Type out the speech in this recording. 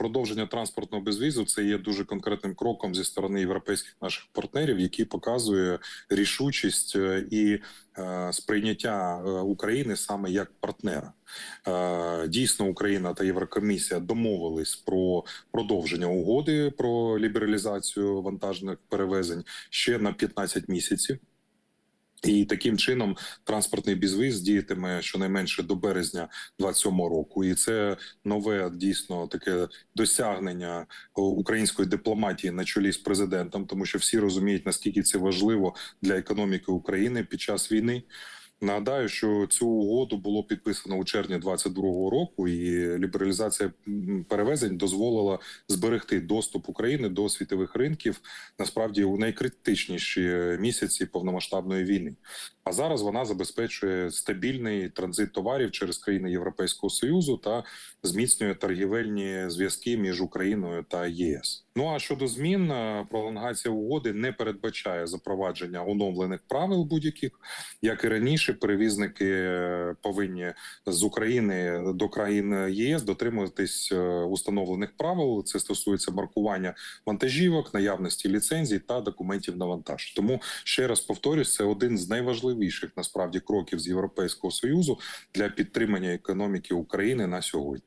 продовження транспортного безвізу це є дуже конкретним кроком зі сторони європейських наших партнерів, який показує рішучість е, і е, сприйняття е, України саме як партнера. Дійсно, Україна та Єврокомісія домовились про продовження угоди про лібералізацію вантажних перевезень ще на 15 місяців. І таким чином транспортний бізвіз діятиме щонайменше до березня 27 року, і це нове дійсно таке досягнення української дипломатії на чолі з президентом, тому що всі розуміють наскільки це важливо для економіки України під час війни. Нагадаю, що цю угоду було підписано у червні 22-го року, і лібералізація перевезень дозволила зберегти доступ України до світових ринків насправді у найкритичніші місяці повномасштабної війни. А зараз вона забезпечує стабільний транзит товарів через країни Європейського союзу та зміцнює торгівельні зв'язки між Україною та ЄС. Ну а щодо змін, е, пролонгація угоди не передбачає запровадження оновлених правил будь-яких, як і раніше, перевізники е, повинні з України до країн ЄС дотримуватись е, установлених правил. Це стосується маркування вантажівок, наявності ліцензій та документів на вантаж. Тому ще раз повторюсь, це один з найважливіших насправді кроків з Європейського союзу для підтримання економіки України на сьогодні.